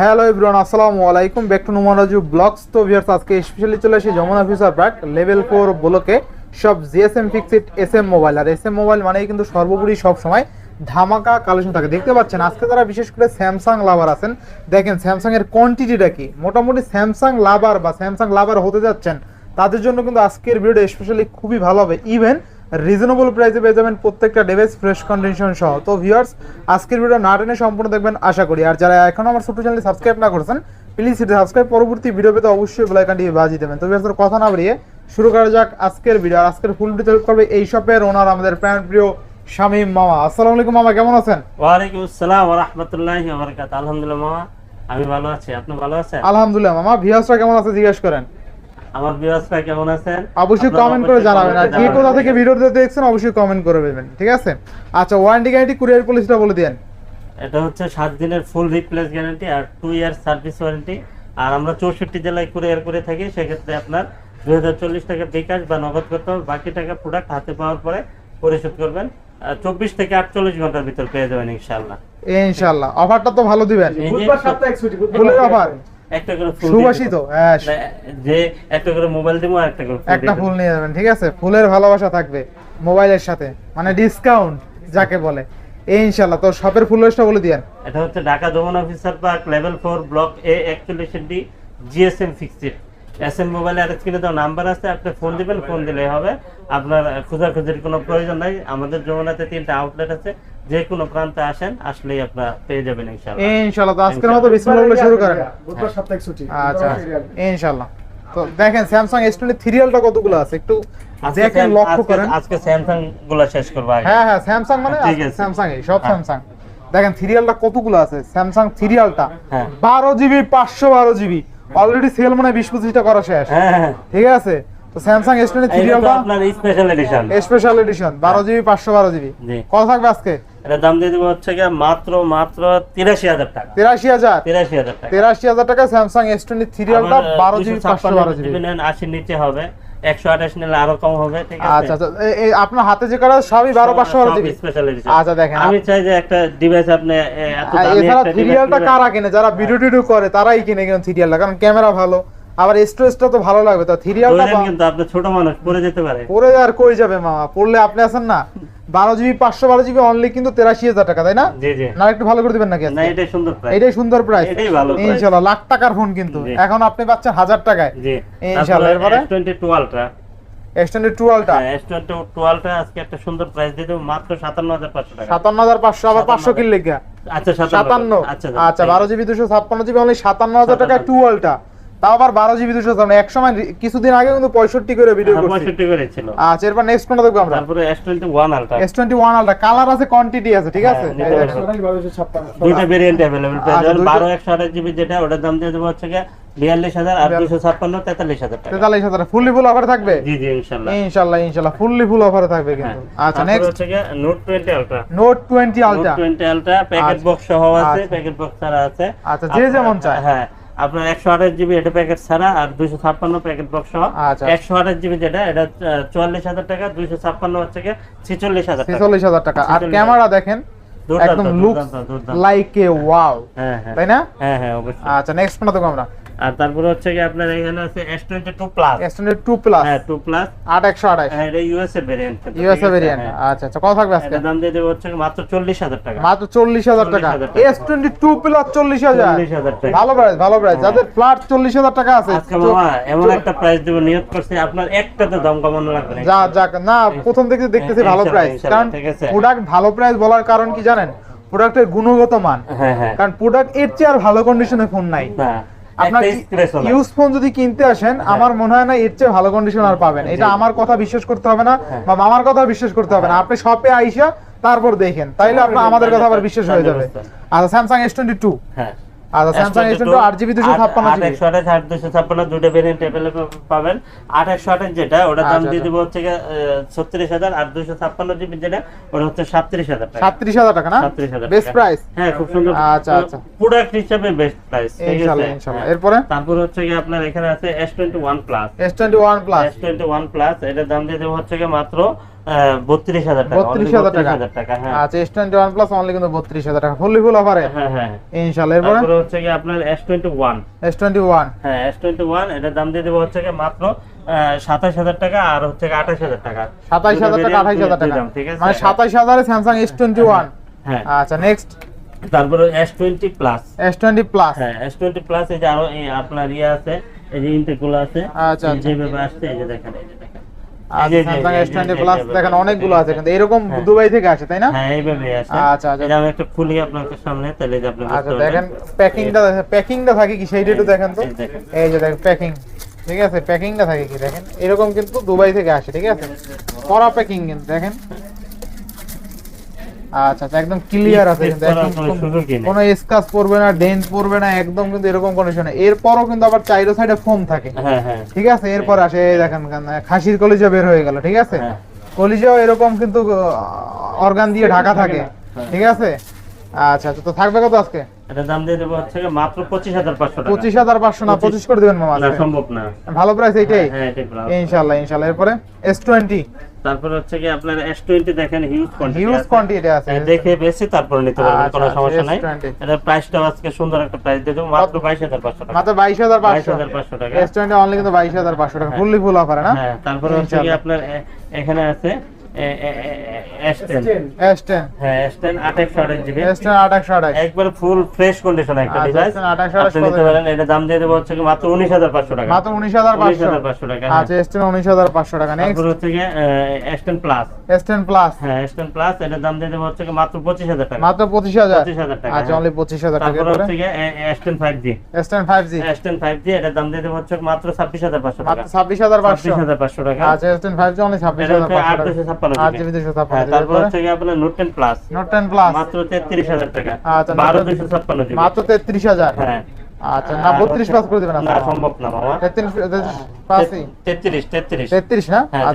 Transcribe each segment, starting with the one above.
Hello everyone, আসসালামু আলাইকুম। Back to নোমারাজু ব্লগস তো ভিউয়ার্স আজকে স্পেশালি চলে আসি Jamuna future park level four ব্লকে সব জিএসএম ফিক্সড এসএম মোবাইল আর এসএম মোবাইল মানেই কিন্তু সর্বোপরি সব সময় ধামাকা কালেকশন থাকে। দেখতে পাচ্ছেন, আজকে যারা বিশেষ করে স্যামসাং লাভার আছেন, দেখেন স্যামসাং এর কোয়ান্টিটিটা কি? মোটামুটি স্যামসাং লাভার বা স্যামসাং লাভার হতে যাচ্ছেন, তাদের জন্য কিন্তু আজকের ভিডিও স্পেশালি খুবই ভালো হবে। ইভেন রিজনেবল প্রাইসে পেয়ে যাবেন প্রত্যেকটা ডিভাইস ফ্রেশ কন্ডিশন সহ। তো ভিউয়ার্স আজকের ভিডিও না টেনে সম্পূর্ণ দেখবেন আশা করি। আর যারা এখনও আমার ছোট চ্যানেলটি সাবস্ক্রাইব না করেছেন প্লিজ সেটা সাবস্ক্রাইব পরবর্তী ভিডিও পেতে অবশ্যই বেল আইকনটি বাজিয়ে দেবেন। তো ভিউয়ার্স কথা না বাড়িয়ে শুরু করা যাক আজকের ভিডিও আর আজকের ফুল ডিটেল করবে এই শপের ওনার আমাদের প্রাণ প্রিয় শামীম মামা। আসসালামু আলাইকুম মামা কেমন আছেন? ওয়ালাইকুম আসসালাম ওয়া রাহমাতুল্লাহি ওয়া বারাকাতুহু। আলহামদুলিল্লাহ মামা আমি ভালো আছি। আপনি ভালো আছেন? আলহামদুলিল্লাহ মামা। ভিউয়ার্সরা কেমন আছে জিজ্ঞেস করেন। আমার ভিউয়ার্সরা কেমন আছেন? অবশ্যই কমেন্ট করে জানাবেন। আর কে কোথা থেকে ভিডিওটা দেখছেন অবশ্যই কমেন্ট করে দেবেন ঠিক আছে? আচ্ছা ওয়ারেন্টি গ্যারান্টি কুরিয়ার পলিসিটা বলে দেন। এটা হচ্ছে সাত দিনের ফুল রিপ্লেস গ্যারান্টি আর টু ইয়ার সার্ভিস ওয়ারেন্টি আর আমরা চৌষট্টি জেলায় কুরিয়ার করে থাকি সেক্ষেত্রে আপনার দুই হাজার চল্লিশ টাকা বিকাশ বা নগদ করতে হবে বাকি টাকা প্রোডাক্ট হাতে পাওয়ার পরে পরিশোধ করবেন। চব্বিশ থেকে আটচল্লিশ ঘণ্টার ভিতর পেয়ে যাবেন ইনশাল্লাহ ইনশাআল্লাহ। অফারটা তো ভালো দিবেন। যে ফুলের অফার একটা করে ফুল সুবাসিত হ্যাঁ যে একটা করে মোবাইল দিব আর একটা করে একটা ফুল নিয়ে যাবেন ঠিক আছে? ফুলের ভালোবাসা থাকবে মোবাইলের সাথে মানে ডিসকাউন্ট যাকে বলে। এই ইনশাআল্লাহ তো শপের ফুল লিস্টটা বলে দিয়েন। এটা হচ্ছে ঢাকা যমুনা অফিসার পার্ক লেভেল ব্লক এ একচল্লিশ D GSM fixed S M মোবাইলে আর স্ক্রিনে তো নাম্বার আছে আপনি ফোন দিবেন ফোন দিলেই হবে। আপনার খোঁজাখুঁজির কোনো প্রয়োজন নাই। আমাদের যমুনাতে তিনটা আউটলেট আছে। যে কোনো প্রান্তে আসেন আসলেই আপনার পেয়ে যাবেন ইনশাআল্লাহ। এই ইনশাআল্লাহ তো আজকের মতো বিসমিল্লাহ বলে শুরু করেন। বুধবার সাপ্তাহিক ছুটি। আচ্ছা ইনশাআল্লাহ। তো দেখেন স্যামসাং সিরিয়ালটা কতগুলো আছে? একটু দেখেন লক্ষ্য করেন। আজকে স্যামসাংগুলো শেষ করব আগে। হ্যাঁ হ্যাঁ স্যামসাং মানে স্যামসাং এই সব হ্যাঁ। স্যামসাং দেখেন কতগুলো আছে? স্যামসাং হ্যাঁ। বারো জিবি পাঁচশো বারো জিবি। অলরেডি সেল মানে বিশ পঁচিশটা করা শেষ। হ্যাঁ হ্যাঁ। ঠিক আছে? তো স্যামসাং এস টোয়েন্টি আপনার স্পেশাল এডিশন স্পেশাল এডিশন বারো জিবি পাঁচশো বারো জিবি। কত থাকবে আজকে? দাম দিয়ে দেবো হচ্ছে গিয়ে মাত্র মাত্র তিরাশি হাজার টাকা। তিরাশি হাজার? তিরাশি হাজার টাকা। তেরাশি হাজার টাকা স্যামসাং এস টোয়েন্টি সিরিয়ালটা বারো জিবি পাঁচশো বারো জিবি। আশির নিচে হবে। একশো আঠাশ নিলে আরও কম হবে ঠিক আছে? আচ্ছা আচ্ছা। আপনার হাতে যে করা সবই বারো পাঁচশো বারো জিবি। আচ্ছা, দেখেন, আমি চাই যে একটা ডিভাইস আপনি এছাড়া কারা কিনে? যারা ভিডিও টিডিও করে তারাই কিনে কিনে সিরিয়ালটা কারণ ক্যামেরা ভালো। আবার স্টোরেজটা তো ভালো লাগবে তো সিরিয়ালটা ধরেন কিন্তু আপনি ছোট মানুষ পড়ে যেতে পারে। পড়ে আর কই যাবে মামা? পড়লে আপনি আছেন না? বারো জিবি পাঁচশো বারো জিবি অনলি কিন্তু তেরাশি হাজার টাকা তাই না? জি জি। না একটু ভালো করে দিবেন নাকি না এটাই সুন্দর প্রাইস এটাই সুন্দর প্রাইস। ইনশাল্লাহ লাখ টাকার ফোন কিন্তু। এখন আপনি পাচ্ছেন হাজার টাকায়। জি। ইনশাআল্লাহ, এরপরে? S22 Ultra এক্সটেন্ডেড টুয়েলভটা হ্যাঁ S22 আজকে একটা সুন্দর প্রাইস দিয়ে দেবো মাত্র 57500 টাকা। সাতান্ন হাজার পাঁচশো আবার পাঁচশো কিল লেখা আচ্ছা আচ্ছা আচ্ছা বারো জিবি দুশো ছাপ্পান্ন জিবি অনলি সাতান্ন হাজার টাকা সাতান্ন। তাও আবার বারো জিবি দুশো ছাপান্ন এক সময় কিছুদিন আগে কিন্তু পঁয়ষট্টি করে ভিডিও হ্যাঁ, পঁয়ষট্টি করে ছিল আচ্ছা এরপর নেক্সট কোনটা দেখব আমরা? তারপরে S twenty one ultra S twenty one ultra colour আছে কোয়ান্টিটি আছে ঠিক হ্যাঁ, আছে? দুইটা ভেরিয়েন্ট আচ্ছা, অ্যাভেলেবল বারো একশো আঠাশ জিবি যেটা ওটার দাম দিয়ে দেবো হচ্ছে তেতাল্লিশ হাজার তেতাল্লিশ হাজার। ফুল অফারে থাকবে? ইনশাল্লাহ। ইনশাল্লাহ ইনশাল্লাহ ফুল অফারে থাকবে নোট টোয়েন্টি প্যাকেট বক্স সহ আছে আচ্ছা। প্যাকেট বক্স ছাড়া আছে। আচ্ছা যে যেমন চায়। হ্যাঁ আপনার একশো আঠাশ জিবি এটা প্যাকেট ছাড়া আর দুইশো ছাপ্পান্ন প্যাকেট বক্স সহ আচ্ছা। একশো আঠাশ জিবি যেটা এটা চুয়াল্লিশ হাজার টাকা দুইশো ছাপ্পান্ন হচ্ছে ছেচল্লিশ হাজার টাকা। ছেচল্লিশ হাজার টাকা। আর ক্যামেরা দেখেন একদম লুক। লাইক এ ওয়াও হ্যাঁ হ্যাঁ। তাই না? হ্যাঁ হ্যাঁ অবশ্যই। আচ্ছা নেক্সট কোনটা দেখো আমরা। আর তারপরে হচ্ছে কি আপনার এখানে আছে S twenty two plus extended two plus হ্যাঁ টু প্লাস আট একশো আঠাশ। এটা ইউএসএ ভেরিয়েন্ট ইউএসএ ভেরিয়েন্ট আচ্ছা আচ্ছা কত থাকবে আজকে? দাম দিয়ে দেবো হচ্ছে মাত্র চল্লিশ হাজার টাকা। মাত্র চল্লিশ হাজার টাকা। 40,000 টাকা। এস টোয়েন্টি টু প্লাস চল্লিশ হাজার। 40,000 টাকা। ভালো প্রাইস ভালো প্রাইস যাদের ফ্ল্যাট চল্লিশ হাজার টাকা আছে আজকে মামা এমন একটা প্রাইস দেবো নিয়োগ করছি আপনার একটাতে দাম কমানো লাগবে না যা যাক না প্রথম থেকে দেখতেছি ভালো প্রাইস কারণ প্রোডাক্ট ভালো প্রাইস বলার কারণ কি জানেন? প্রোডাক্টের গুণগত মান। হ্যাঁ হ্যাঁ। কারণ প্রোডাক্টের চেয়ে আর ভালো কন্ডিশনে ফোন নাই। না আপনার ইউজ ফোন যদি কিনতে আসেন আমার মনে হয় না এর চেয়ে ভালো কন্ডিশন আর পাবেন। এটা আমার কথা বিশ্বাস করতে হবে না হ্যাঁ। বা মামার কথা বিশ্বাস করতে হবে না। আপনি শপে আইসা তারপর দেখেন। তাইলে আপনার আমাদের কথা আবার বিশ্বাস হয়ে যাবে। আচ্ছা স্যামসাং এস টোয়েন্টি টু হ্যাঁ। আচ্ছা স্যামসাং এস টোয়েন্টি আট জিবি দুশো ছাপ্পান্ন জিবি একশো আঠাশ আট দুশো ছাপ্পান্ন দুটো ভেরিয়েন্ট অ্যাভেলেবল পাবেন। যেটা ওটার দাম দিয়ে আচ্ছা। হচ্ছে ছত্রিশ হাজার আর দুশো ছাপ্পান্ন জিবি যেটা ওটা হচ্ছে সাতত্রিশ হাজার টাকা। সাতত্রিশ হাজার টাকা না? সাতত্রিশ হাজার বেস্ট প্রাইস? হ্যাঁ খুব সুন্দর আচ্ছা, আচ্ছা। প্রোডাক্ট হিসাবে বেস্ট প্রাইস আছে? এরপরে? তারপর হচ্ছে কি আপনার এখানে আছে S twenty one plus S twenty one plus S twenty one plus এটার দাম দিয়ে দেবো হচ্ছে মাত্র বত্রিশ হাজার টাকা বত্রিশ হাজার টাকা। 32,000 টাকা হ্যাঁ। আচ্ছা S twenty one plus only কিন্তু বত্রিশ হাজার টাকা। ফুললি ফুল অফারে ইনশাল্লাহ এরপরে? তারপরে হচ্ছে কি আপনার S twenty one S twenty one হ্যাঁ এস টোয়েন্টি ওয়ান এটার দাম দিয়ে দেবো হচ্ছে কি মাত্র সাতাশ হাজার টাকা আর হচ্ছে আঠাশ হাজার টাকা। সাতাইশ দুটো হাজার টাকা আঠাইশ হাজার টাকা। ঠিক আছে? মানে সাতাইশ হাজারে স্যামসাং এস টোয়েন্টি ওয়ান হ্যাঁ আচ্ছা নেক্সট তারপরে S twenty plus S twenty plus হ্যাঁ এস টোয়েন্টি প্লাস এই যে আরও আপনার ইয়ে আছে এই যে আছে আচ্ছা, আচ্ছা। যেভাবে আসছে এই যে দেখেন এই যে দেখেন। এই যে- স্যামসাং এই এস যে- টোয়েন্টি এই যে- প্লাস দেখেন অনেকগুলো আছে। কিন্তু এরকম হ্যাঁ। দুবাই থেকে আসে তাই না? হ্যাঁ এইভাবে আচ্ছা, আচ্ছা। আমি একটা খুলি আপনার সামনে তাহলে যে আপনি আচ্ছা দেখেন প্যাকিংটা প্যাকিংটা থাকে কি সেইটা একটু দেখেন তো? এই এই যে দেখেন প্যাকিং। ঠিক আছে প্যাকিংটা থাকে কি দেখেন? এরকম কিন্তু দুবাই থেকে আসে ঠিক আছে? করা প্যাকিং কিন্তু দেখেন। আচ্ছা আচ্ছা একদম ক্লিয়ার আছে কিন্তু একদম কোনো স্কাচ পড়বে না ডেন্ট পড়বে না একদম কিন্তু এরকম কন্ডিশনে এরপরও কিন্তু আবার চাইরো সাইডে ফোম থাকে। হ্যাঁ হ্যাঁ। ঠিক আছে? এরপর আসে দেখেন খাসির কলিজা বের হয়ে গেল ঠিক আছে? হ্যাঁ। কলিজাও এরকম কিন্তু অর্গান দিয়ে ঢাকা থাকে। ঠিক আছে? আচ্ছা আচ্ছা তো থাকবে কত আজকে? এটার দাম দিয়ে দেবো হচ্ছে মাত্র পঁচিশ হাজার পাঁচশো টাকা। পঁচিশ হাজার পাঁচশো না পঁচিশ করে দেবেন মামা না সম্ভব না। ভালো প্রাইস এইটাই? হ্যাঁ এটাই ভালো। ইনশাল্লাহ ইনশাল্লাহ এরপরে এস টোয়েন্টি তারপর হচ্ছে কি আপনার এস টোয়েন্টি দেখেন হিউজ কোয়ান্টিটি হিউজ কোয়ান্টিটি আছে। দেখে বেশি তারপরে নিতে পারবেন কোনো আচ্ছা, সমস্যা নাই। S20 এটার প্রাইসটা আজকে সুন্দর একটা প্রাইস দিয়ে দেবো মাত্র বাইশ হাজার পাঁচশো টাকা। মাত্র বাইশ হাজার বাইশ পাঁচশো হাজার পাঁচশো টাকা। এস টোয়েন্টি অনলি কিন্তু বাইশ হাজার পাঁচশো টাকা হ্যাঁ। ফুললি ফুল অফার না? হ্যাঁ তারপরে হচ্ছে কি আপনার এখানে আছে এস টেন এস টেন হ্যাঁ এস টেন আঠাশ আঠাশ জিবি এস টেন আট একশো আঠাশ একবারে ফুল ফ্রেশ কন্ডিশন একটা আচ্ছা, ডিভাইস S10 আঠাশ আঠাশ আপনি নিতে পারেন এটা দাম দিয়ে দেবো হচ্ছে মাত্র উনিশ হাজার পাঁচশো টাকা। মাত্র উনিশ হাজার পাঁচশো। টাকা। আচ্ছা উনিশ হাজার পাঁচশো টাকা। নেক্সট হচ্ছে কি প্লাস এস প্লাস হ্যাঁ এস প্লাস এটার দাম দিয়ে দেবো হচ্ছে মাত্র পঁচিশ হাজার টাকা। মাত্র পঁচিশ হাজার। পঁচিশ হাজার টাকা আচ্ছা। অনলি পঁচিশ হাজার টাকা তারপর হচ্ছে কি five G five G S ten five G এটার দাম দিয়ে দেবো হচ্ছে মাত্র ছাব্বিশ হাজার পাঁচশো টাকা। ছাব্বিশ হাজার পাঁচশো। হাজার পাঁচশো টাকা। আচ্ছা ফাইভ জি অনলি ছাব্বিশ হাজার আট দুশো টাকা ছাপ্পান্ন জিবি হ্যাঁ, ছাপ্পান্ন তারপর হচ্ছে আপনার note ten plus note ten plus মাত্র তেত্রিশ হাজার টাকা। আচ্ছা, বারো Note 10 দুশো ছাপ্পান্ন জিবি মাত্র তেত্রিশ হাজার? হ্যাঁ। আচ্ছা না পাস করে দেবেন না সম্ভব না না? আচ্ছা 33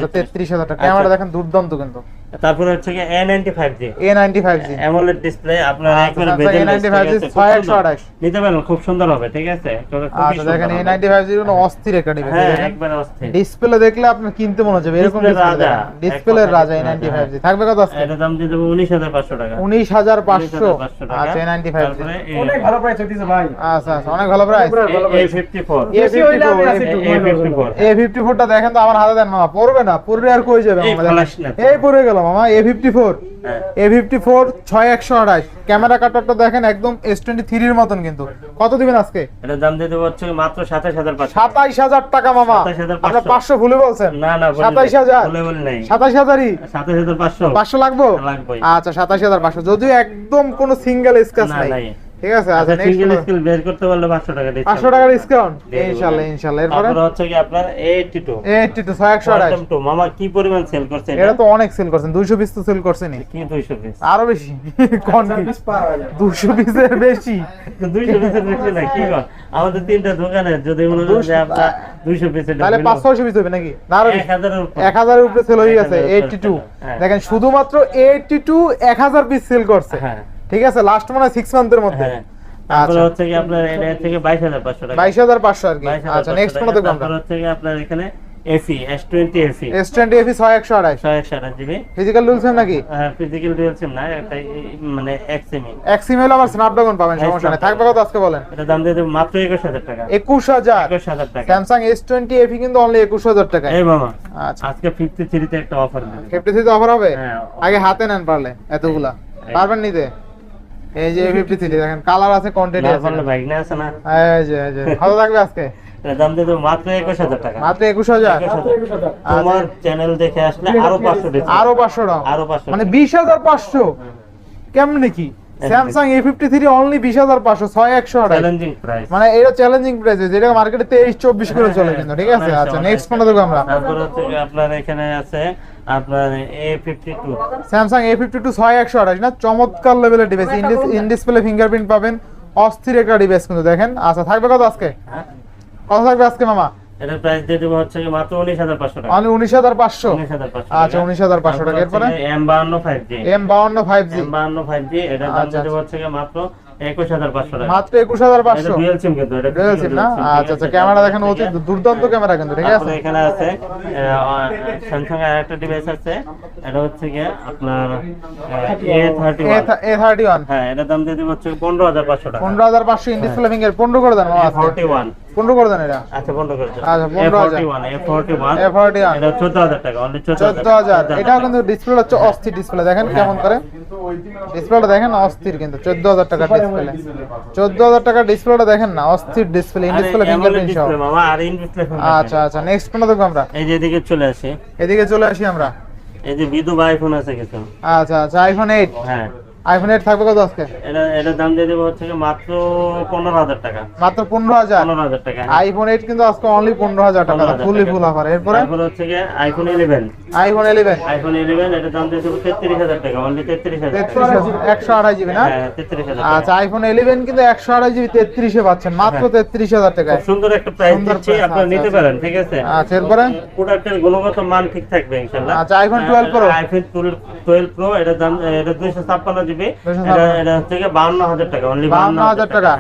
তেত্রিশ হাজার টাকা। আচ্ছা। ক্যামেরা দেখেন দুর্দান্ত কিন্তু। তারপরে হচ্ছে কি A ninety five G A ninety five G AMOLED display আপনার আচ্ছা, একবারে Samsung বেজেল A95 display আছে, খুব ছয় একশো সুন্দর। আঠাশ। নিতে পারেন খুব সুন্দর হবে ঠিক আছে? আচ্ছা দেখেন এ হবে। নাইনটি ফাইভ জি কোনো অস্থির একটা ডিভাইস হ্যাঁ দেখেন। অস্থির। ডিসপ্লে দেখলে আপনার কিনতে মনে হচ্ছে এরকম রাজা, ডিসপ্লে রাজা এ display নাইনটি রাজা, ফাইভ জি থাকবে কত আজকে এটা দাম দিয়ে দেবো উনিশ হাজার পাঁচশো টাকা। উনিশ হাজার পাঁচশো 19,500 টাকা। আচ্ছা এ নাইনটি ফাইভ জি তারপরে অনেক ভালো প্রাইস হইতেছে ভাই। আচ্ছা আচ্ছা অনেক ভালো প্রাইস এ ফিফটি ফোর এ বেশি হইলে আমি আছি একটু A fifty four A fifty ফোরটা দেখেন তো আমার হাতে দেন মামা পড়বে না পড়লে আর কই যাবে তো। এই পড়ে গেল মামা A fifty four. A fifty four ছয় একশো আড়াইশ ক্যামেরা কাটারটা দেখেন একদম এস টোয়েন্টি থ্রির মতন কিন্তু। কত দিবেন আজকে? এটা দাম দিতে পারছি মাত্র সাতাশ হাজার সাতাইশ হাজার টাকা মামা। 27,500 আপনার পাঁচশো ভুলে বলছেন। না না সাতাইশ হাজার। সাতাইশ হাজারই? সাতাশ হাজার পাঁচশো। পাঁচশো লাগবো? আচ্ছা সাতাইশ হাজার পাঁচশো। যদিও একদম কোনো সিঙ্গেল স্কেচ নাই। ঠিক আছে আচ্ছা আচ্ছা নেক্সট সিঙ্গেল স্কেল বের করতে পারলে পাঁচশো টাকা দিচ্ছি পাঁচশো টাকা ডিসকাউন্ট। ইনশাল্লাহ ইনশাল্লাহ। এরপরে? তারপরে হচ্ছে কি আপনার এইটি টু এইটটি টু ছয় একশো মামা কি পরিমাণ সেল করছে এটা? তো অনেক সেল করছেন। দুইশো পিস তো সেল করছেনই। কি দুইশো পিস আরও বেশি। কোন পিস পার হয়ে যায় দুশো পিসের বেশি। দুইশো পিসের বেশি না কি কর? আমাদের তিনটা দোকানে যদি মনে করেন যে আপনার দুইশো পিসের তাহলে পাঁচ ছয়শো পিস হবে নাকি? না আরও এক বেশি? হাজারের উপর। সেল হয়ে গেছে হাজারের এইটটি টু উপরে হ্যাঁ। দেখেন শুধুমাত্র এইটটি টু এক হাজার পিস সেল করছে। হ্যাঁ। ঠিক আছে লাস্ট মানে হয় সিক্স মান্থের মধ্যে। হ্যাঁ তারপরে আচ্ছা হচ্ছে কি আপনার এটা থেকে বাইশ হাজার পাঁচশো টাকা। বাইশ হাজার পাঁচশো আর কি। আচ্ছা নেক্সট। কোনো দেখব আমরা। হচ্ছে কি আপনার এখানে FE S twenty FE S. Twenty FE ছয় একশো আড়াইশ। ছয় একশো আঠাশ জিবি। ফিজিক্যাল রুলস নাকি? ফিজিক্যাল ডুয়েল সিম না একটা মানে এক সিমি এক সিম হলে আবার স্ন্যাপড্রাগন পাবেন সমস্যা নেই। থাকবে কত আজকে বলেন? এটা দাম দিয়ে মাত্র একুশ হাজার টাকা। একুশ হাজার। একুশ হাজার টাকা। স্যামসাং এস টোয়েন্টি এফি কিন্তু অনলি একুশ হাজার টাকা এই মামা আচ্ছা। আজকে ফিফটি থ্রিতে একটা অফার দেবে ফিফটি থ্রিতে অফার হবে? হ্যাঁ। আগে হাতে নেন পারলে এতগুলা। পারবেন নিতে? এই যে ফিফটি থ্রি দেখেন কালার আছে কোয়ান্টিটি আছে। বাইক আছে না? এই যে এই যে ভালো আজকে? দাম দিয়ে মাত্র একুশ হাজার টাকা। মাত্র একুশ হাজার? তোমার চ্যানেল দেখে আসলে আরও পাঁচশো আরও পাঁচশো টাকা আরও পাঁচশো। মানে বিশ হাজার পাঁচশো? কেমনে কি? Samsung A fifty three only বিশ হাজার পাঁচশো ছয় একশো চ্যালেঞ্জিং প্রাইস মানে এটা চ্যালেঞ্জিং প্রাইস যেটা মার্কেটে তেইশ চব্বিশ করে চলে কিন্তু ঠিক আছে? আচ্ছা নেক্সট কোনটা দেখব আমরা। তারপর আপনার এখানে আছে আপনার A fifty two Samsung A fifty two ছয় একশো আঠাশ না? চমৎকার লেভেলের ডিভাইস ইন ডিসপ্লে ফিঙ্গারপ্রিন্ট পাবেন। অস্থির একটা ডিভাইস কিন্তু দেখেন। আচ্ছা থাকবে কত আজকে? কত থাকবে আজকে মামা? এটার প্রাইস দিয়ে দেবো হচ্ছে মাত্র উনিশ হাজার পাঁচশো টাকা। হাজার পাঁচশো? আচ্ছা টাকা। এরপরে? এম বাহান্ন ফাইভ জি এম বাউন্ন ফাইভ জি এম বাহান্ন ফাইভ জি এটার দাম আচ্ছা, দিয়ে দেবো হচ্ছে মাত্র মাত্র একুশ হাজার পাঁচশো? না? আচ্ছা আচ্ছা ক্যামেরা দেখেন অতি দুর্দান্ত ক্যামেরা কিন্তু ঠিক আছে? এখানে আছে স্যামসাং এর একটা ডিভাইস আছে। এটা হচ্ছে আপনার A thirty A thirty one হ্যাঁ এটার দাম দিয়ে দিব হচ্ছে পনেরো হাজার পাঁচশো টাকা। পনেরো হাজার পাঁচশো ইন ডিসপ্লে ফিঙ্গার পনেরো করে দেন মামা। ওয়ান পনেরো করে দেন এটা। আচ্ছা পনেরো করে আচ্ছা, A 15,000 forty one A forty one A forty one এটা চোদ্দ হাজার টাকা অনলি চোদ্দ চোদ্দ হাজার। এটাও কিন্তু ডিসপ্লে হচ্ছে অস্থির ডিসপ্লে দেখেন কেমন করে। ডিসপ্লেটা দেখেন অস্থির কিন্তু চোদ্দ হাজার টাকার ডিসপ্লে চোদ্দ হাজার টাকার ডিসপ্লেটা দেখেন না অস্থির ডিসপ্লে ইন ডিসপ্লে ফিঙ্গারপ্রিন্ট সহ। ডিসপ্লে মামা আর ইন ডিসপ্লে আচ্ছা আচ্ছা নেক্সট কোনটা দেখব আমরা। এই যে এদিকে চলে আসি। এদিকে চলে আসি আমরা। এই যে বিদু আইফোন আছে কিছু। আচ্ছা আচ্ছা আইফোন এইট হ্যাঁ। আইফোন এইট থাকবে কত আজকে? এটা এটার দাম দিয়ে দেবো হচ্ছে মাত্র পনেরো হাজার টাকা। মাত্র পনেরো হাজার? পনেরো হাজার টাকা। আইফোন এইট কিন্তু আজকে অনলি পনেরো হাজার টাকা 15,000 ফুলি ফুল অফার এরপরে? হচ্ছে iPhone eleven iPhone eleven iPhone eleven এটার দাম দিয়ে দেবো তেত্রিশ হাজার টাকা অনলি তেত্রিশ হাজার টাকা। তেত্রিশ একশো আড়াই জিবি না? হ্যাঁ তেত্রিশ হাজার আচ্ছা আইফোন ইলেভেন কিন্তু একশো আড়াই জিবি তেত্রিশে পাচ্ছেন মাত্র হ্যাঁ। তেত্রিশ হাজার টাকায়। সুন্দর একটা প্রাইস দিচ্ছি আপনারা আচ্ছা, নিতে আচ্ছা। পারেন ঠিক আছে? আচ্ছা এরপরে? প্রোডাক্টের গুণগত মান ঠিক থাকবে ইনশাআল্লাহ। আচ্ছা, iPhone 12 Pro। IPhone twelve Pro এটার দাম এটা দুইশো ছাপ্পান্ন জিবি 256 এটা এটা হচ্ছে গিয়ে বাউন্ন হাজার টাকা অনলি বাউন্ন হাজার টাকা?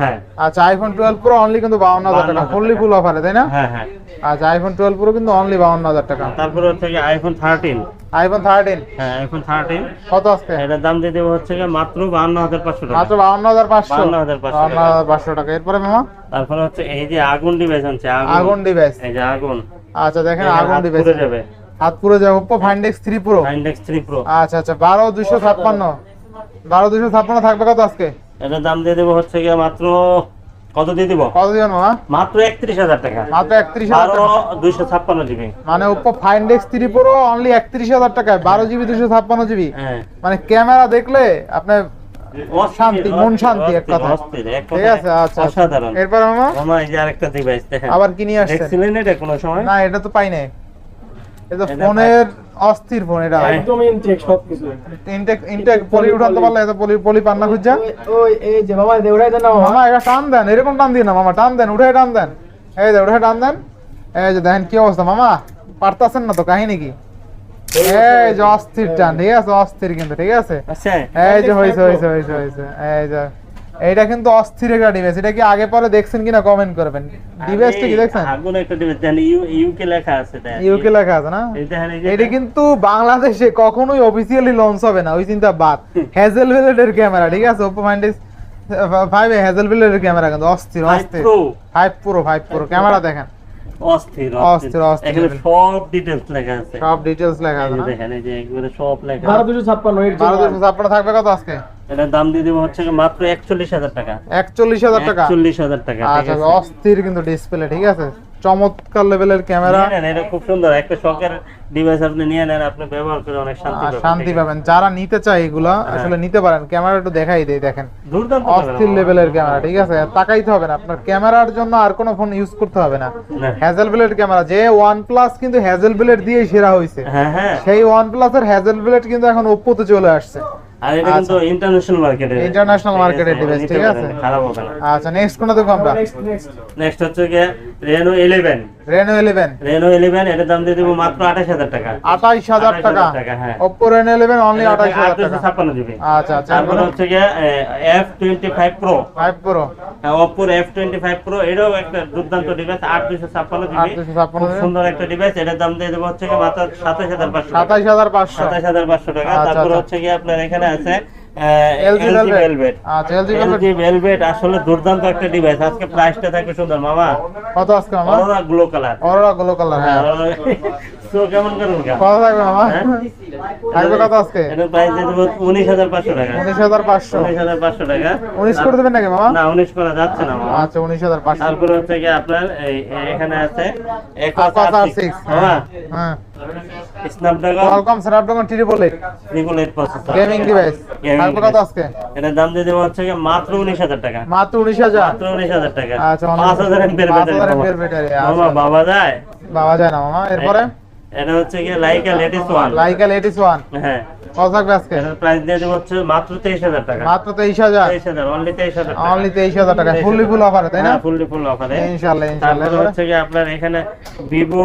হ্যাঁ। আচ্ছা আইফোন টুয়েলভ প্রো অনলি কিন্তু বাউন্ন হাজার টাকা। ফুললি ফুল অফারে তাই না? হ্যাঁ হ্যাঁ। আচ্ছা আইফোন টুয়েলভ প্রো কিন্তু অনলি বাউন্ন হাজার টাকা। তারপরে হচ্ছে গিয়ে আইফোন থার্টিন আইফোন থার্টিন হ্যাঁ আইফোন থার্টিন কত আজকে এটার দাম দিয়ে দেবো হচ্ছে মাত্র বাউন্ন হাজার পাঁচশো টাকা। মাত্র বাউন্ন হাজার পাঁচশো? 52,500 বাউন্ন হাজার পাঁচশো টাকা। এরপরে মামা? তারপরে হচ্ছে এই যে আগুন ডিভাইস আনছে আগুন। ডিভাইস। এই যে আগুন। আচ্ছা দেখেন আগুন ডিভাইস। যাবে। হাত পুরো যাবে। Oppo Find X three Pro index three Pro আচ্ছা আচ্ছা বারো দুশো ছাপ্পান্ন। বারো দুশো ছাপ্পান্ন থাকবে কত আজকে? এটার দাম দিয়ে দেবো হচ্ছে গিয়ে মাত্র কত দিয়ে দিব? কত দিবেন মামা মাত্র একত্রিশ হাজার টাকা। মাত্র একত্রিশ বারো দুইশো ছাপ্পান্ন জিবি। মানে Oppo Find X three Pro only একত্রিশ হাজার টাকায় বারো জিবি দুশো ছাপ্পান্ন জিবি। হ্যাঁ। মানে ক্যামেরা দেখলে আপনার শান্তি, মন শান্তি এক এক ঠিক আছে আচ্ছা আচ্ছা। অসাধারণ। এরপর মামা? মামা এই যে আরেকটা ডিভাইস আবার কি নিয়ে আসছেন? এটা কোনো সময়? না এটা তো পাই নাই। এটা ফোনের অস্থির ফোন এটা। একদম ইনটেক সবকিছু। ইনটেক ইনটেক পলি উঠাতে পারলে এত পলি পলি পান্না খুঁজা। ওই- ওই এই যে মামা দেউড়াই দেন না মামা। এটা টান দেন এরকম টান দিন না মামা টান দেন উঠে টান দেন। এই যে উঠে টান দেন। এই যে দেখেন কি অবস্থা মামা পারতাছেন না তো কাহিনী কি? এই যে অস্থির টান ঠিক আছে অস্থির কিন্তু ঠিক আছে। আচ্ছা। এই যে হয়েছে হয়েছে হয়েছে হয়েছে এই যে। এইটা কিন্তু অস্থির একটা ডিভাইস এটা কি আগে পরে দেখছেন কিনা কমেন্ট করবেন। ডিভাইসটা কি দেখছেন? আগুন একটা ডিভাইস জানি ইউ ইউকে লেখা আছে ইউকে লেখা আছে না? এটা কিন্তু বাংলাদেশে কখনোই অফিসিয়ালি লঞ্চ হবে না ওই চিন্তা বাদ। হেজেলভেলেটের ভেলেটের ক্যামেরা ঠিক আছে? ওপো মাইন্ডিস ফাইভ হেজেলভেলেটের ভেলেটের ক্যামেরা কিন্তু অস্থির অস্থির। Five Pro five Pro camera দেখেন। অস্থির অস্থির, অস্থির। এখানে সব ডিটেইলস লেখা আছে। সব ডিটেলস লেখা আছে দেখেন এই যে একবারে সব লেখা। বারো আছে। দুশো ছাপ্পান্ন এর বারো দুশো আপনার থাকবে কত আজকে? এটার দাম দিয়ে দেবো হচ্ছে মাত্র একচল্লিশ হাজার টাকা। একচল্লিশ হাজার টাকা? একচল্লিশ হাজার টাকা আচ্ছা অস্থির কিন্তু ডিসপ্লে ঠিক আছে? চমৎকার লেভেলের ক্যামেরা। এটা খুব সুন্দর। একটা শখের ডিভাইস আপনি নিয়ে নেন আপনি ব্যবহার করে অনেক শান্তি পাবেন, শান্তি? পাবেন। যারা নিতে চায় এগুলা হ্যাঁ। আসলে নিতে পারেন। ক্যামেরা একটু দেখাই দেই দেখেন। অস্থির লেভেলের ক্যামেরা ঠিক আছে? তাকাইতে হবে না। আপনার ক্যামেরার জন্য আর কোনো ফোন ইউজ করতে হবে না। না। হ্যাজেল ব্লেড ক্যামেরা যে ওয়ান প্লাস কিন্তু হ্যাজেল ব্লেড দিয়েই সেরা হয়েছে হ্যাঁ হ্যাঁ। সেই ওয়ান প্লাস এর হ্যাজেল ব্লেড কিন্তু এখন ওপ্পোতে চলে আসছে। আর এটা কিন্তু ইন্টারন্যাশনাল মার্কেটে International market এর ঠিক আছে? খারাপ হবে না। আচ্ছা নেক্সট কোনটা দেখব আমরা? নেক্সট নেক্সট নেক্সট হচ্ছে গিয়ে Reno eleven Reno eleven Reno eleven এটার দাম দিয়ে দেবো মাত্র আঠাশ হাজার টাকা। 28,000 টাকা। টাকা, হ্যাঁ। অনলি টাকা। জিবি। আচ্ছা আচ্ছা। তারপরে হচ্ছে ফাইভ প্রো এটাও একটা দুর্দান্ত ডিভাইস আট দুশো ছাপ্পান্ন জিবি। 856 খুব সুন্দর একটা ডিভাইস এটার দাম দিয়ে দেবো হচ্ছে গিয়ে মাত্র সাতাশ হাজার পাঁচশো সাতাইশ হাজার পাঁচশো। সাতাশ হাজার পাঁচশো টাকা। আচ্ছা, তারপরে আচ্ছা। হচ্ছে গিয়ে আপনার এখানে আছে ভেলভেট আসলে দুর্দান্ত একটা ডিভাইস আজকে প্রাইসটা থাকবে সুন্দর মামা। কত আজকে মামা? Aurora glow colour aurora glow colour হ্যাঁ। তো কেমন করুন কত থাকবে মামা। হ্যাঁ? থাকবে কত আজকে? এটার প্রাইস দিয়ে দেবো উনিশ হাজার পাঁচশো টাকা। উনিশ হাজার পাঁচশো। উনিশ হাজার পাঁচশো টাকা। উনিশ করে দেবেন নাকি মামা? না উনিশ করা যাচ্ছে না মামা। আচ্ছা উনিশ হাজার পাঁচশো। তারপরে হচ্ছে কি আপনার এখানে আছে Aquas R6 মামা হ্যাঁ। Snapdragon welcome Snapdragon triple eight triple eight processor gaming device Gaming কত আজকে? এটার দাম দিয়ে দেবো হচ্ছে মাত্র উনিশ হাজার টাকা। মাত্র উনিশ হাজার? মাত্র উনিশ হাজার টাকা। আচ্ছা, পাঁচ হাজার এমপের ব্যাটারি আচ্ছা। বাবা যায়। বাবা যায় না মামা এরপরে? এটা হচ্ছে কি Leica latest one Leica latest one হ্যাঁ। কত থাকবে আজকে। এটার প্রাইস দিয়ে দেব হচ্ছে মাত্র তেইশ হাজার টাকা। মাত্র তেইশ হাজার? তেইশ হাজার অনলি তেইশ হাজার টাকা। অনলি তেইশ হাজার টাকা। ফুললি ফুল অফারে তাই না? ফুললি ফুল অফারে ইনশাআল্লাহ ইনশাআল্লাহ হচ্ছে কি আপনার এখানে ভিভো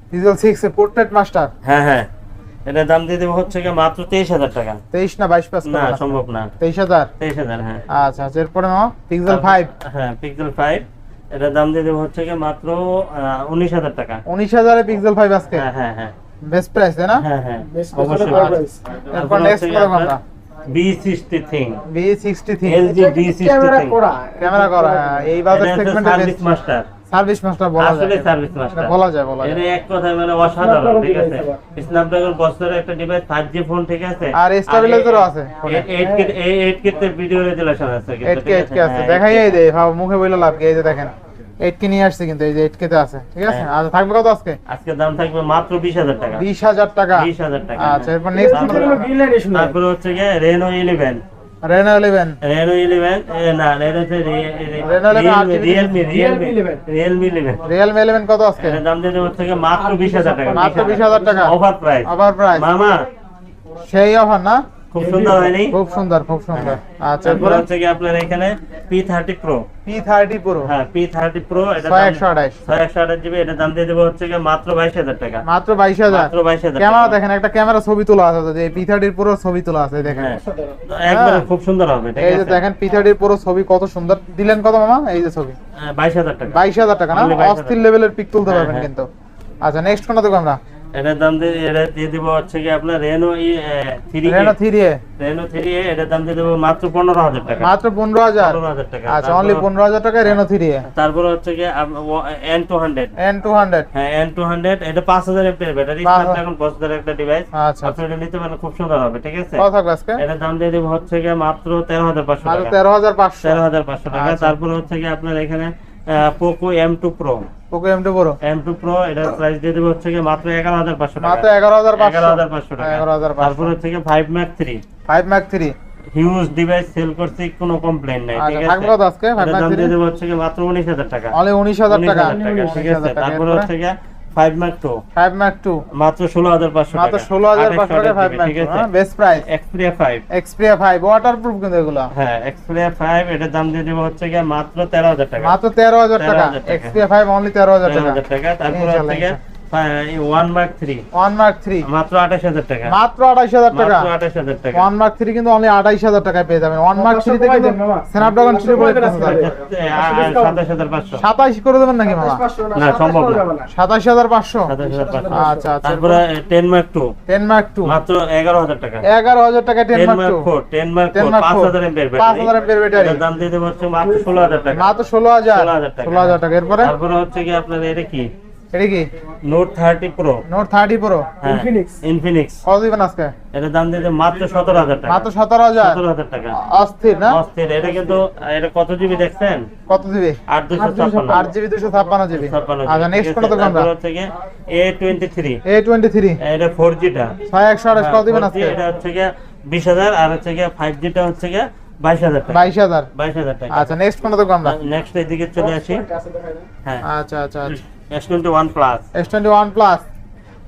ডিজেল 6 এর পোর্ট্রেট মাস্টার হ্যাঁ হ্যাঁ। এটা দাম দিয়ে দেব হচ্ছে কি মাত্র 23000 টাকা। 23 না 22 পাস না সম্ভব না। 23000 23000 হ্যাঁ। আচ্ছা আচ্ছা এরপরে নাও পিক্সেল 5 হ্যাঁ পিক্সেল 5 এটা দাম দিয়ে দেব হচ্ছে কি মাত্র 19000 টাকা। 19000 এ পিক্সেল 5 আজকে? হ্যাঁ হ্যাঁ হ্যাঁ। বেস্ট প্রাইস না? হ্যাঁ হ্যাঁ। বেস্ট প্রাইস এরপর আচ্ছা, নেক্সট করব আমরা। B60 thing B60 thing LG B60 thing camera করা। ক্যামেরা করা হ্যাঁ, এই বাজার সেগমেন্টে বেস্ট মাস্টার সার্ভিস মাস্টার বলা আসলে যায় সার্ভিস মাস্টার। বলা যায় বলা যায়। এক কথায় মানে অসাধারণ ঠিক আছে? স্ন্যাপড্রাগন একটা ডিভাইস ফাইভ জি ফোন ঠিক আছে? আর স্টেবিলাইজারও আছে ফোনে। Eight K eight K video resolution আছে কিন্তু, এইট কে ঠিক এইট কে আছে। হ্যাঁ, দেখাই 8K এই দে ভাব মুখে বইলে লাভ কি? এই যে দেখেন এইট কে নিয়ে আসছে কিন্তু এই যে এইট কে তে আছে ঠিক আছে? হ্যাঁ। আচ্ছা থাকবে কত আজকে? আজকে দাম থাকবে মাত্র বিশ হাজার টাকা। বিশ হাজার টাকা। বিশ হাজার টাকা। আচ্ছা এরপর নেক্সট তারপরে- হচ্ছে গিয়ে Reno eleven Reno eleven Reno eleven না Reno Realme Realme RGB Realme Realme 11 Realme eleven Realme eleven কত আজকে? এটার দাম দেবো হচ্ছে মাত্র বিশ হাজার টাকা মাত্র 20,000 টাকা। অফার প্রাইস আবার প্রাইস মামা। সেই অফার না? খুব সুন্দর হয়নি? খুব সুন্দর খুব সুন্দর। আচ্ছা তারপর হচ্ছে কি আপনার এখানে P thirty pro P thirty pro হ্যাঁ পি থার্টি প্রো এটা জিবি এটা দাম দিয়ে দেবো হচ্ছে কি মাত্র বাইশ হাজার টাকা। মাত্র বাইশ হাজার। মাত্র বাইশ হাজার ক্যামেরা দেখেন একটা ক্যামেরা ছবি তোলা আছে যে পি থার্টির পুরো ছবি তোলা আছে দেখেন। হ্যাঁ একবারে খুব সুন্দর হবে ঠিক এই যে দেখেন পি থার্টির পুরো ছবি কত সুন্দর। দিলেন কত মামা? এই যে ছবি। বাইশ হাজার টাকা। বাইশ হাজার টাকা না? 22,000 অস্থির লেভেলের পিক তুলতে হ্যাঁ, পারবেন হ্যাঁ। কিন্তু। আচ্ছা নেক্সট কোনটা দেখব আমরা? এটার দাম দিয়ে এটা দিয়ে দিব হচ্ছে কি আপনার Reno three Reno three A Reno three এটার দাম দিয়ে দেবো মাত্র পনেরো হাজার টাকা। মাত্র পনেরো হাজার? পনেরো হাজার টাকা। আচ্ছা অনলি পনেরো হাজার টাকা রেনো থ্রি এ তারপরে হচ্ছে কি N two hundred N two hundred হ্যাঁ এন টু হান্ড্রেড এটা পাঁচ হাজার এমপিএর ব্যাটারি পাঁচ হাজার- একটা ডিভাইস আচ্ছা। আপনি এটা নিতে পারেন খুব সুন্দর হবে ঠিক আছে? আজকে? এটার দাম দিয়ে দেবো হচ্ছে গিয়ে মাত্র তেরো হাজার পাঁচশো টাকা। তেরো হাজার পাঁচশো। তেরো হাজার পাঁচশো টাকা। আচ্ছা। তারপরে হচ্ছে গিয়ে আপনার এখানে Poco M two pro Poco M two pro. M two pro এটার প্রাইস দিয়ে দেবো হচ্ছে মাত্র এগারো হাজার পাঁচশো মাত্র এগারো হাজার এগারো হাজার পাঁচশো টাকা। এগারো হাজার তারপর হচ্ছে five mark three five mark three huge device sell করছি কোনো কমপ্লেন নাই ঠিক আচ্ছা আছে? থাকবে আজকে ফাইভ ম্যাক থ্রি দিয়ে দেবো হচ্ছে মাত্র উনিশ হাজার টাকা। অনলি উনিশ হাজার টাকা। ঠিক আছে? তারপরে হচ্ছে গিয়ে five mark two five mark two মাত্র ষোলো হাজার পাঁচশো টাকা। মাত্র ষোলো হাজার পাঁচশো টাকা ফাইভ মার্ক ঠিক two best price Xperia five Xperia five waterproof কিন্তু এগুলো। হ্যাঁ এক্সপ্রিয়া ফাইভ এটার দাম দিয়ে দেব হচ্ছে গিয়ে মাত্র তেরো হাজার টাকা। মাত্র তেরো হাজার টাকা। 13,000 টাকা। এক্সপ্রিয়া ফাইভ অনলি তেরো হাজার তেরো টাকা হাজার টাকা। তারপরে হচ্ছে one mark three one mark three মাত্র আঠাশ হাজার টাকা। মাত্র আঠাইশ হাজার টাকা। আঠাশ হাজার টাকা। ওয়ান মার্ক থ্রি কিন্তু অনলি আঠাইশ হাজার টাকায় পেয়ে যাবেন। ওয়ান মার্ক থ্রিতে কিন্তু স্ন্যাপড্রাগন কমাই ট্রিপল দেন? প্রসেসর আজকে। সাতাশ হাজার পাঁচশো। সাতাইশ করে দেবেন নাকি মামা? না, সম্ভব না। যাবে না। সাতাইশ হাজার পাঁচশো। সাতাশ হাজার পাঁচশো। আচ্ছা আচ্ছা। তারপরে ten mark two ten mark two মাত্র এগারো হাজার টাকা। এগারো হাজার টাকা ten ten mark mark two ten mark 10 four পাঁচ হাজার এমপের পাঁচ হাজার এমপের ব্যাটারি দাম দিয়ে দেবো হচ্ছে মাত্র ষোলো হাজার টাকা। মাত্র ষোলো হাজার টাকা। ষোলো হাজার টাকা। এরপরে? তারপরে হচ্ছে কি আপনার এটা কি? এটা কি? Note thirty pro note thirty pro হ্যাঁ Infinix। ইনফিনিক্স কত দিবেন আজকে? এটার দাম দেবো মাত্র সতেরো হাজার টাকা। মাত্র সতেরো হাজার? সতেরো হাজার টাকা। অস্থির না? অস্থির। এটা কিন্তু এটা কত জিবি দেখছেন? কত দুশো ছাপ্পান্ন। আট জিবি দুশো ছাপ্পান্ন জিবি। আচ্ছা নেক্সট কোনটা দেখব আমরা হচ্ছে কি A twenty three A twenty three এটা ফোর জিটা ছয় একশো আঠাশ কত দিবেন আজকে? এটা হচ্ছে গিয়ে বিশ হাজার আর হচ্ছে গিয়ে ফাইভ জিটা হচ্ছে গিয়ে বাইশ হাজার টাকা। বাইশ হাজার। বাইশ হাজার টাকা। আচ্ছা নেক্সট কোনটা দেখব আমরা নেক্সট এদিকে চলে আসি। হ্যাঁ। আচ্ছা আচ্ছা আচ্ছা। S twenty one plus S twenty one plus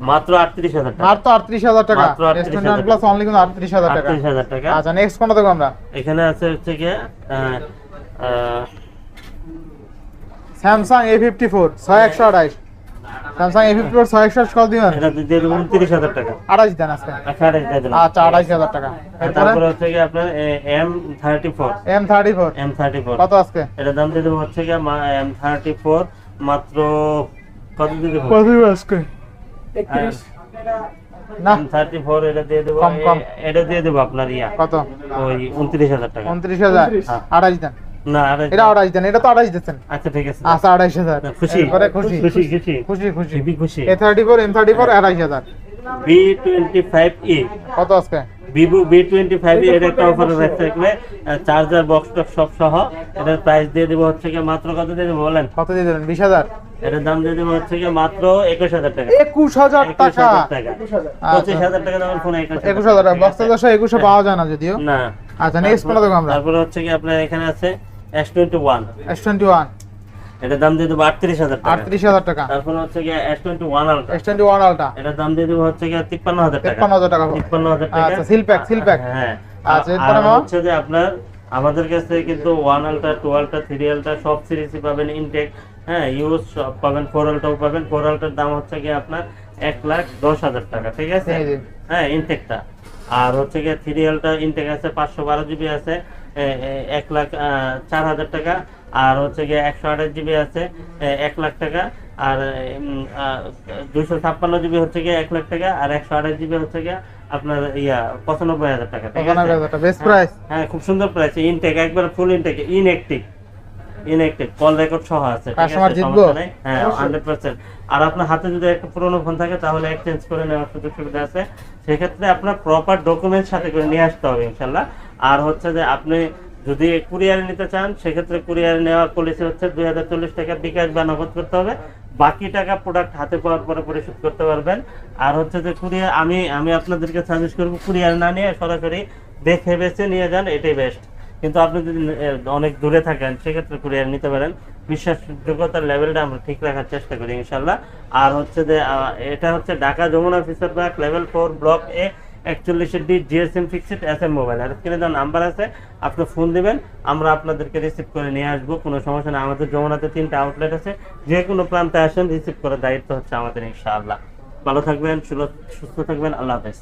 মাত্র আটত্রিশ হাজার টাকা। মাত্র আটত্রিশ হাজার টাকা। মাত্র 38,000 টোয়েন্টি ওয়ান প্লাস অনলি কিন্তু আটত্রিশ হাজার টাকা। আটত্রিশ হাজার টাকা। আচ্ছা নেক্সট কোনটা দেখব আমরা? এখানে আছে হচ্ছে আহ, স্যামসাং এ ফিফটি ফোর ছয় একশো আঠাইশ স্যামসাং এ ফিফটি ফোর ছয় একশো আঠাশ কত দিবেন? এটা দিয়ে দেবো উনত্রিশ হাজার টাকা। আঠাইশ দেন আজকে। আচ্ছা আঠাশ দিয়ে দিলাম। আচ্ছা আঠাইশ হাজার টাকা। আর তারপরে হচ্ছে গিয়ে আপনার M thirty four M thirty four M thirty four কত আজকে? এটার দাম দিয়ে দেবো হচ্ছে থার্টি ফোর মাত্র কত দিতে কত আজকে? 31 না। 34 এটা দিয়ে দেব। কম কম। এটা দিয়ে দেব আপনার ইয়া। কত? ওই 29000 টাকা। 29000 28 হ্যাঁ। দেন। না এটা 28 দেন এটা তো 28 দিতেন আচ্ছা ঠিক আছে। আচ্ছা 28000 খুশি? খুশি। খুশি খুশি। খুশি খুশি। A 34 M 34 28000 V twenty five E কত আছে ভিভো ভি টোয়েন্টি ফাইভ এর একটা অফার থাকবে চার্জার বক্স টপ সব সহ এটার প্রাইস দিয়ে দেবো হচ্ছে কি মাত্র কত দিয়ে দেবো বলেন? কত দিয়ে দেবেন বিশ হাজার? এটার দাম দিয়ে দেবো হচ্ছে কি মাত্র একুশ হাজার টাকা। একুশ হাজার টাকা। আচ্ছা। পঁচিশ হাজার টাকা দামের ফোন একুশ হাজার বক্স দশা একুশে পাওয়া যায় না যদিও। না। আচ্ছা নেক্সট পড়া দেখো আমরা। তারপরে হচ্ছে কি আপনার এখানে আছে S twenty one S twenty one এটার দাম দিয়ে দেবো আটত্রিশ হাজার টাকা। আটত্রিশ হাজার টাকা। তারপরে হচ্ছে কি S twenty one ultra S twenty one ultra এটার দাম দিয়ে দেবো হচ্ছে কি তিপ্পান্ন হাজার টাকা। তেপ্পান্ন হাজার টাকা। তিপ্পান্ন হাজার টাকা। আচ্ছা সিল প্যাক হ্যাঁ। আচ্ছা, আর হচ্ছে যে আপনার আমাদের কাছে কিন্তু ওয়ান আলটা টু আলটা থ্রি আলটা সব সিরিজই পাবেন ইনটেক হ্যাঁ ইউজ সব পাবেন ফোর আলটাও পাবেন। ফোর আলটার দাম হচ্ছে কি আপনার এক লাখ দশ হাজার টাকা ঠিক আছে। হ্যাঁ ইনটেকটা আর হচ্ছে গিয়ে থ্রি আলটা ইনটেক আছে পাঁচশো বারো জিবি আছে। এক লাখ চার হাজার টাকা। আর হচ্ছে গিয়ে একশো আঠাশ জিবি আছে এক লাখ টাকা। আর দুইশো ছাপ্পান্ন জিবি হচ্ছে গিয়ে এক লাখ টাকা আর একশো আঠাশ জিবি হচ্ছে গিয়ে আপনার ইয়া পঁচানব্বই হাজার টাকা বেস্ট প্রাইস। হ্যাঁ খুব সুন্দর প্রাইস ইনটেক একবার full intact inactive inactive call record সহ আছে হ্যাঁ হান্ড্রেড পার্সেন্ট আর আপনার হাতে যদি একটা পুরোনো ফোন থাকে তাহলে এক্সচেঞ্জ করে নেওয়ার সুযোগ সুবিধা আছে। সেক্ষেত্রে আপনার প্রপার ডকুমেন্ট সাথে করে নিয়ে আসতে হবে ইনশাল্লাহ আর হচ্ছে যে আপনি যদি কুরিয়ারে নিতে চান, সেক্ষেত্রে কুরিয়ারে নেওয়ার পলিসি হচ্ছে দুই হাজার চল্লিশ টাকা বিকাশ বা নগদ করতে হবে। বাকি টাকা প্রোডাক্ট হাতে পাওয়ার পরে পরিশোধ করতে পারবেন। আর হচ্ছে যে কুরিয়ার, আমি আমি আপনাদেরকে সাজেস্ট করব, কুরিয়ার না নিয়ে সরাসরি দেখে বেছে নিয়ে যান, এটাই বেস্ট কিন্তু আপনি যদি অনেক দূরে থাকেন, সেক্ষেত্রে কুরিয়ার নিতে পারেন। বিশ্বাসযোগ্যতার লেভেলটা আমরা ঠিক রাখার চেষ্টা করি ইনশাল্লাহ আর হচ্ছে যে এটা হচ্ছে Dhaka Jamuna feature park level four block A একচল্লিশের D GSM fixed S M mobile আর স্ক্রিনে দেওয়া নাম্বার আছে, আপনি ফোন দেবেন, আমরা আপনাদেরকে রিসিভ করে নিয়ে আসব, কোনো সমস্যা নেই। আমাদের যমুনাতে তিনটা আউটলেট আছে যে কোনো প্রান্তে আসেন রিসিভ করার দায়িত্ব হচ্ছে আমাদের, ইনশাআল্লাহ। ভালো থাকবেন সুস্থ থাকবেন, আল্লাহ হাফেজ।